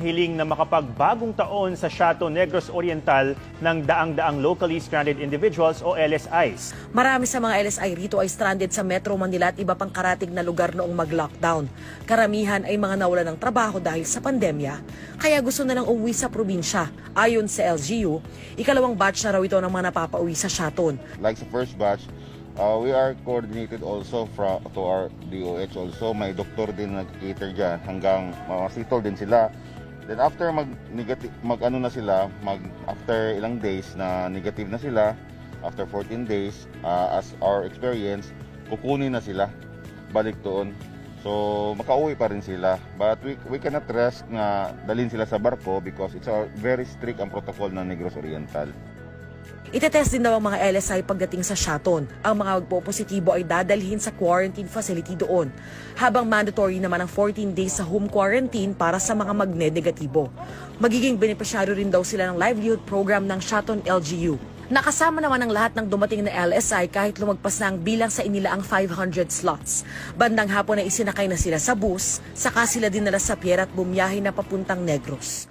hiling na makapagbagong taon sa Chateau Negros Oriental ng daang-daang locally stranded individuals o LSIs. Marami sa mga LSI rito ay stranded sa Metro Manila at iba pang karatig na lugar noong mag-lockdown. Karamihan ay mga nawalan ng trabaho dahil sa pandemya, kaya gusto na lang umuwi sa probinsya. Ayon sa LGU, ikalawang batch na raw ito ng mga napapauwi sa Shaton. like sa first batch, uh, we are coordinated also from to our DOH also. May doktor din nag-cater dyan hanggang masitol din sila. Then after mag negative mag ano na sila, mag after ilang days na negative na sila, after 14 days, uh, as our experience, kukunin na sila balik doon. So makauwi pa rin sila. But we, we cannot rest na dalhin sila sa barko because it's a very strict ang protocol ng Negros Oriental. Itetest din daw ang mga LSI pagdating sa Shaton. Ang mga magpo-positibo ay dadalhin sa quarantine facility doon. Habang mandatory naman ang 14 days sa home quarantine para sa mga magne-negatibo. Magiging benepisyaryo rin daw sila ng livelihood program ng Shaton LGU. Nakasama naman ang lahat ng dumating na LSI kahit lumagpas na ang bilang sa inila ang 500 slots. Bandang hapon ay isinakay na sila sa bus, saka sila dinala sa pier at bumiyahe na papuntang Negros.